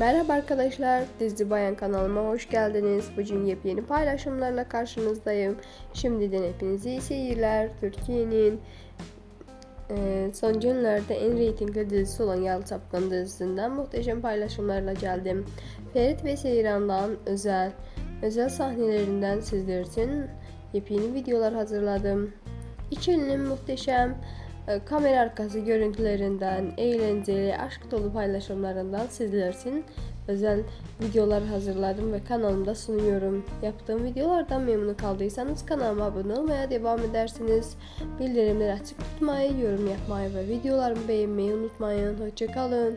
Merhaba arkadaşlar, Dizi Bayan kanalıma hoş geldiniz. Bugün yepyeni paylaşımlarla karşınızdayım. Şimdiden hepinize iyi seyirler. Türkiye'nin e, son günlerde en reytingli dizisi olan Yalı Çapkın dizisinden muhteşem paylaşımlarla geldim. Ferit ve Seyran'dan özel özel sahnelerinden sizler için yepyeni videolar hazırladım. İkilinin muhteşem kamera arkası görüntülerinden, eğlenceli, aşk dolu paylaşımlarından sizler için özel videolar hazırladım ve kanalımda sunuyorum. Yaptığım videolardan memnun kaldıysanız kanalıma abone olmaya devam edersiniz. Bildirimleri açık tutmayı, yorum yapmayı ve videolarımı beğenmeyi unutmayın. Hoşçakalın.